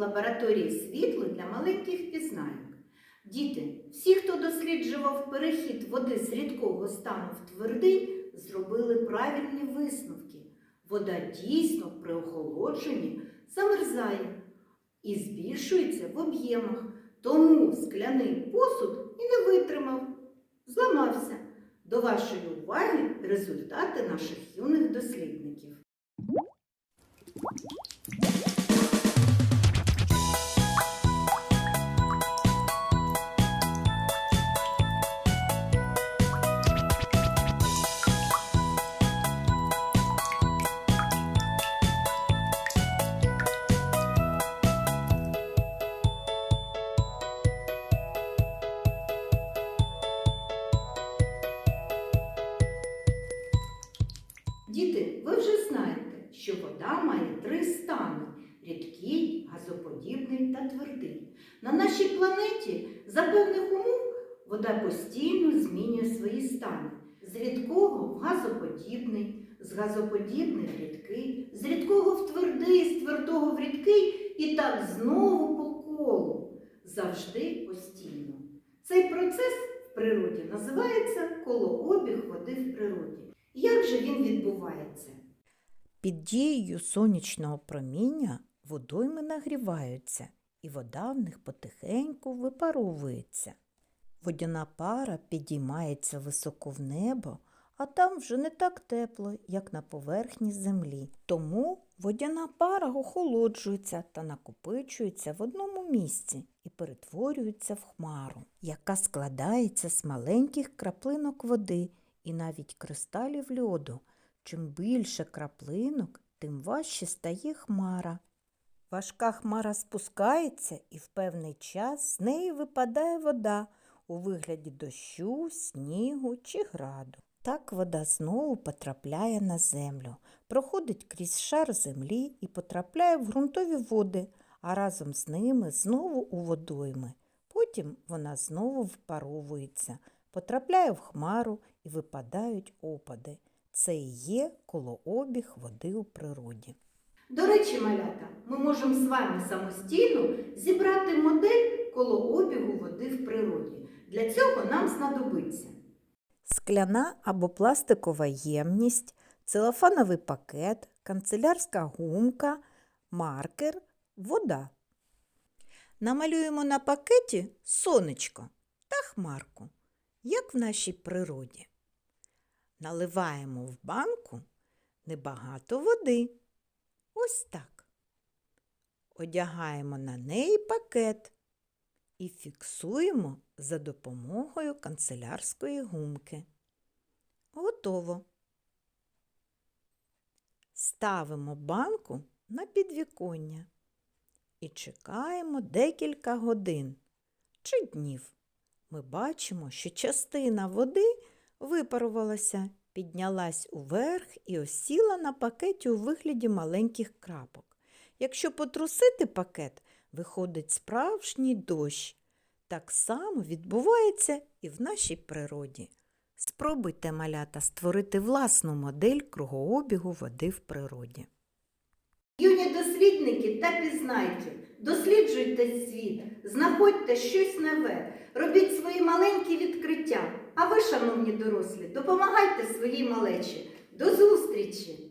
лабораторії світло для маленьких пізнайок. Діти, всі, хто досліджував перехід води з рідкого стану в твердий, зробили правильні висновки. Вода дійсно при охолодженні замерзає і збільшується в об'ємах, тому скляний посуд і не витримав, зламався. До вашої уваги результати наших юних дослідників. Діти, ви вже знаєте, що вода має три стани рідкий, газоподібний та твердий. На нашій планеті за певних умов вода постійно змінює свої стани. З рідкого в газоподібний, з газоподібний в рідкий, з рідкого в твердий, з твердого в рідкий і так знову по колу. Завжди постійно. Цей процес в природі називається колообіг води в природі. Як же він відбувається? Під дією сонячного проміння водойми нагріваються, і вода в них потихеньку випаровується. Водяна пара підіймається високо в небо, а там вже не так тепло, як на поверхні землі. Тому водяна пара охолоджується та накопичується в одному місці і перетворюється в хмару, яка складається з маленьких краплинок води і навіть кристалів льоду. Чим більше краплинок, тим важче стає хмара. Важка хмара спускається і в певний час з неї випадає вода у вигляді дощу, снігу чи граду. Так вода знову потрапляє на землю, проходить крізь шар землі і потрапляє в ґрунтові води, а разом з ними знову у водойми. Потім вона знову впаровується, потрапляє в хмару і випадають опади. Це і є колообіг води у природі. До речі, малята, ми можемо з вами самостійно зібрати модель колообігу води в природі. Для цього нам знадобиться Скляна або пластикова ємність, целофановий пакет, канцелярська гумка, маркер, вода. Намалюємо на пакеті сонечко та хмарку, як в нашій природі. Наливаємо в банку небагато води. Ось так. Одягаємо на неї пакет і фіксуємо за допомогою канцелярської гумки. Готово. Ставимо банку на підвіконня і чекаємо декілька годин чи днів. Ми бачимо, що частина води випарувалася, піднялась уверх і осіла на пакеті у вигляді маленьких крапок. Якщо потрусити пакет, виходить справжній дощ. Так само відбувається і в нашій природі. Спробуйте, малята, створити власну модель кругообігу води в природі. Дослідники та пізнайки. Досліджуйте світ, знаходьте щось нове, робіть свої маленькі відкриття. А ви, шановні дорослі, допомагайте своїй малечі. До зустрічі!